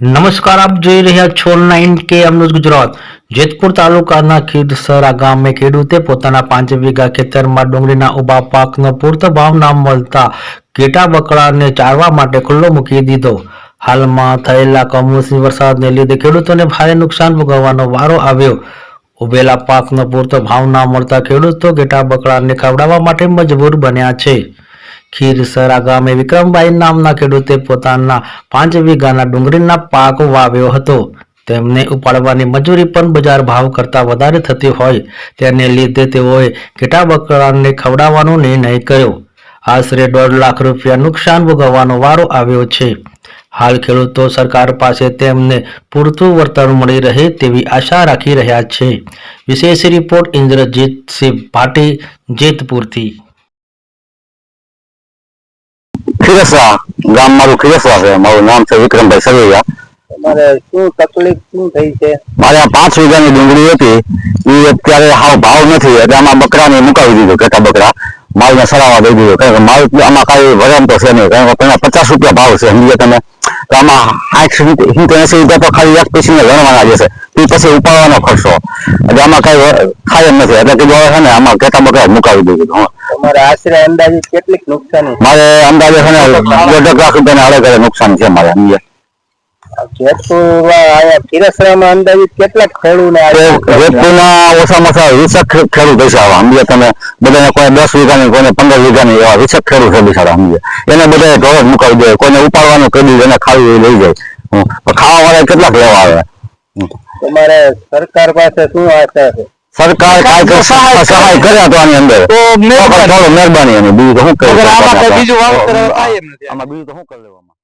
નમસ્કાર, આપ જોઈ રહ્યા છો નાઇન કે અમૃત ગુજરાત. જેતપુર તાલુકાના ખીડસરા ગામે ખેડૂતે પોતાના પાંચ વીઘા ખેતરમાં ડુંગળીના ઊભા પાકનો પૂરતો ભાવ ના મળતા ઘેટા બકરાને ચારવા માટે ખુલ્લો મૂકી દીધો. હાલમાં થયેલા કમોસમી વરસાદને લીધે ખેડૂતોને ભારે નુકસાન ભોગવવાનો વારો આવ્યો. ઉભેલા પાકનો પૂરતો ભાવ ના મળતા ખેડૂતો ઘેટા બકરાને ખવડાવવા માટે મજબૂર બન્યા છે. ખીરસરા ગામે વિક્રમભાઈ નામના ખેડૂતે પોતાના પાંચ વીઘાના ડુંગળીના પાક વાવ્યો હતો. તેમને ઉપાડવાની મજૂરી પણ બજાર ભાવ કરતા વધારે થતી હોય. તેને લીધે તેઓએ ઘેટા બકરાને ખવડાવવાનો નિર્ણય કર્યો. આશરે દોઢ લાખ રૂપિયા નુકસાન ભોગવવાનો વારો આવ્યો છે. હાલ ખેડૂતો સરકાર પાસે તેમને પૂરતું વળતર મળી રહે તેવી આશા રાખી રહ્યા છે. વિશેષ રિપોર્ટ ઇન્દ્રજીતસિંહ ભાટી જેતપુરથી. ખીરસરા ગામ મારું ખીરસવા છે. મારું નામ છે વિક્રમભાઈ સરવૈયા. તમારે શું તકલીફ શું થઈ છે? મારે આ પાંચ વીઘાની ડુંગળી હતી. એ અત્યારે હાવ ભાવ નથી. એટલે આમાં બકરાને મુકાવી દીધું કેટલા બકરા. માલને સરાવા દઈ દીધું. કારણ કે માલ આમાં કાંઈ વજન તો છે નહીં. કારણ કે પેલા પચાસ રૂપિયા ભાવ છે. સમજીએ તમે. તો આમાં આઠ સિત્તેર એસી રૂપિયા તો ખાલી એક પીસીને ગણવાના જશે એ પછી ઉપાડવાનો ખર્ચો. એટલે આમાં કઈ ખાય એમ નથી. એટલે કીધું હવે છે ને આમાં ઘેટા બકરા મુકાવી દીધું હા. તમારે આશરે અંદાજિત કેટલીક નુકસાની મારે અંદાજે છે ને દોઢ લાખ રૂપિયાના આડે નુકસાન છે મારે દીધું એને ખાવી લઈ જાય. ખાવા વાળા કેટલાક લેવા આવે. તમારે સરકાર પાસે શું આશા છે? સરકાર કાંઈક સહાય સહાય કરે તો આની અંદર. તો થોડું મહેરબાની. એની. બીજું તો શું કરી કઈ આમાં બીજું તો શું કરી લેવામાં?